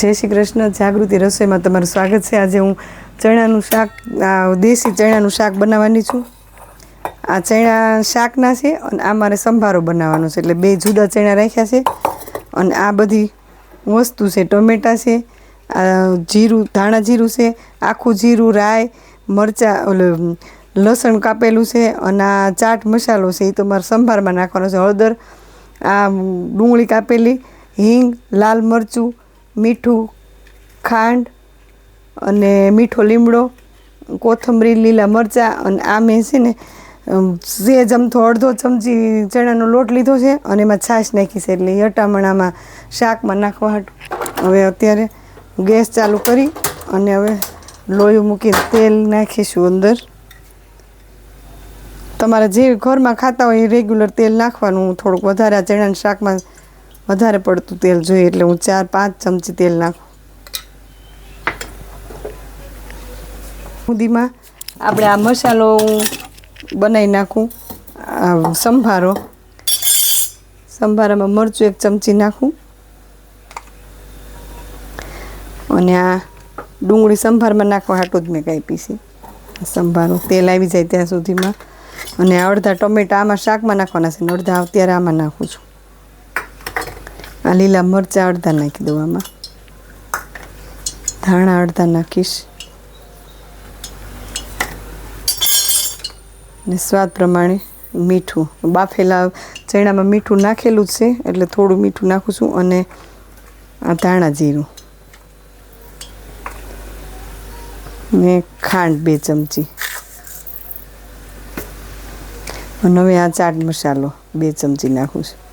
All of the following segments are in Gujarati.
જય શ્રી કૃષ્ણ. જાગૃતિ રસોઈમાં તમારું સ્વાગત છે. આજે હું ચણાનું શાક દેશી ચણાનું શાક બનાવવાની છું. આ ચણા શાકના છે અને આ મારે સંભારો બનાવવાનો છે. એટલે બે જુદા ચણા રાખ્યા છે અને આ બધી વસ્તુ છે. ટમેટાં છે, આ જીરું, ધાણા જીરું છે, આખું જીરું, રાઈ, મરચાં, ઓલું, લસણ કાપેલું છે અને આ ચાટ મસાલો છે. એ તો મારે સંભારમાં નાખવાનો છે. હળદર, આ ડુંગળી કાપેલી, હિંગ, લાલ મરચું મીઠું ખાંડ અને મીઠો લીમડો કોથમરી લીલા મરચાં અને આ મેં છે ને અમ, જમથો અડધો ચમચી ચણાનો લોટ લીધો છે અને એમાં છાશ નાખી છે એટલે અટામણામાં શાકમાં નાખવા હાટું. હવે અત્યારે ગેસ ચાલુ કરી અને હવે લોહી મૂકી તેલ નાખીશું અંદર. તમારે જે ઘરમાં ખાતા હોય એ રેગ્યુલર તેલ નાખવાનું થોડુંક વધારે આ ચણાના શાકમાં વધારે પડતું તેલ જોઈએ એટલે હું ચાર પાંચ ચમચી તેલ નાખું. સુધીમાં આપણે આ મસાલો હું બનાવી નાખું. આ સંભારો. સંભારામાં મરચું એક ચમચી નાખું. અને આ ડુંગળી સંભારમાં નાખવા હાટું જ મેં કાપી છે. સંભારો તેલ આવી જાય ત્યાં સુધીમાં. અને અડધા ટમેટા આમાં શાકમાં નાખવાના છે ને અડધા અત્યારે આમાં નાખું છું. આ લીલા મરચાં અડધા નાખી દઉં આમાં. ધાણા અડધા નાખીશ. ને સ્વાદ પ્રમાણે મીઠું. બાફેલા ચણામાં મીઠું નાખેલું જ છે, એટલે થોડું મીઠું નાખું છું અને આ ધાણા જીરું. ને ખાંડ બે ચમચી. અને હવે આ ચાટ મસાલો બે ચમચી નાખું છું.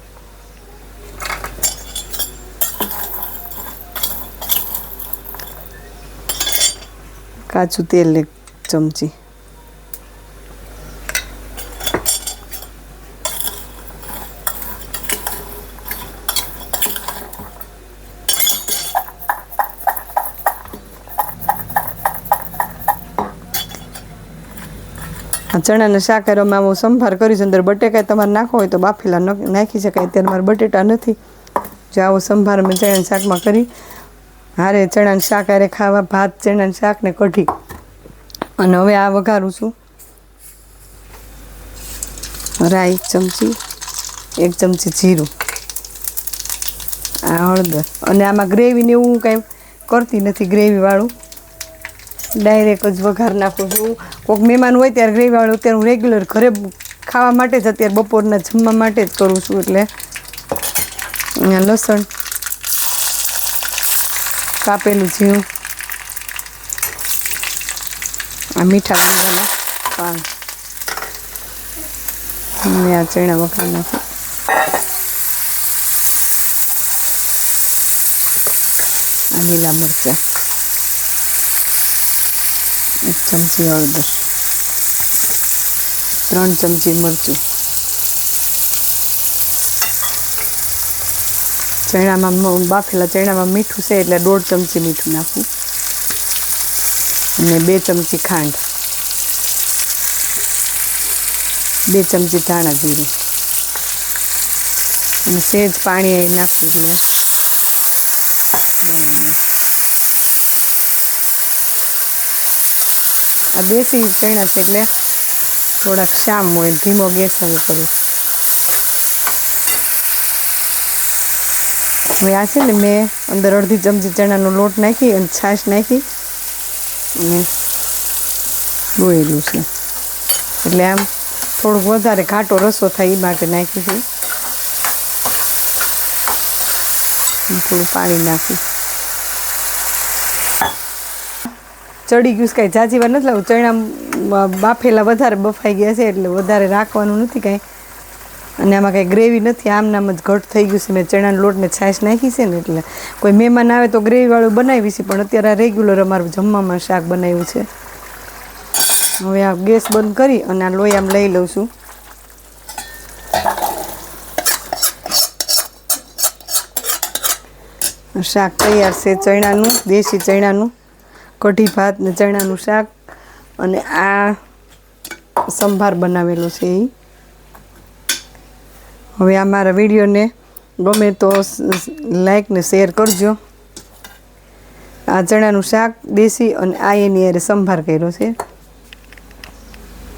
કાચું તેલ એક ચમચી. ચણાના શાક કરવામાં હું સંભાર કરીશ અંદર બટેકા તમારે નાખો હોય તો બાફેલા નાખી શકાય, અત્યારે મારે બટેટા નથી. જો આવો સંભાર મેં ચણાના શાકમાં કરી હારે ચણાનું શાક, હારે ખાવા ભાત, ચણાનું શાક ને કઢી અને હવે આ વઘારું છું. રાઈ, ચમચી, એક ચમચી જીરું. આ હળદર. અને આમાં ગ્રેવીને એવું કાંઈ કરતી નથી ગ્રેવીવાળું ડાયરેક્ટ જ વઘાર નાખું છું. કોઈક મહેમાન હોય ત્યારે ગ્રેવીવાળું અત્યારે હું રેગ્યુલર ઘરે ખાવા માટે જ અત્યારે બપોરના જમવા માટે જ કરું છું એટલે. લસણ કાપેલું જીરું આ મીઠા લીંબાના પાન. અને આ ચણા વખાણ નાખું આ લીલા મરચાં. એક ચમચી હળદર. ત્રણ ચમચી મરચું. ચણામાં બાફેલા ચણામાં મીઠું છે એટલે દોઢ ચમચી મીઠું નાખું. અને બે ચમચી ખાંડ. બે ચમચી ધાણા જીરું. અને સેજ પાણી અહીં નાખું એટલે આ દેશી ચણા છે એટલે થોડાક શામ હોય ધીમો ગેસ હું કરું હવે આ છે ને મેં અંદર અડધી ચમચી ચણાનો લોટ નાખી અને છાશ નાખી અને ડોળેલું છે. એટલે આમ થોડુંક વધારે ઘાટો રસો થાય એ માટે નાખી છે થોડું પાણી નાખી. ચડી ગયું છે કાંઈ જાજીવાર નથી લાવું ચણા બાફેલા વધારે બફાઈ ગયા છે એટલે વધારે રાખવાનું નથી કાંઈ. અને આમાં કાંઈ ગ્રેવી નથી, આમ નામ જ ઘટ થઈ ગયું છે. મેં ચણાના લોટને છાશ નાખી છે ને એટલે કોઈ મહેમાન આવે તો ગ્રેવીવાળું બનાવી છે, પણ અત્યારે આ રેગ્યુલર અમારું જમવામાં શાક બનાવ્યું છે. હવે આ ગેસ બંધ કરી અને આ લોહી આમ લઈ લઉં છું. શાક તૈયાર છે ચણાનું, દેશી ચણાનું, કઢી ભાત ને ચણાનું શાક. અને આ સંભાર બનાવેલો છે એ હવે આ મારા વિડીયોને ગમે તો લાઈક ને શેર કરજો. આ ચણાનું શાક દેશી અને આ એની અરે સંભાર કર્યો છે.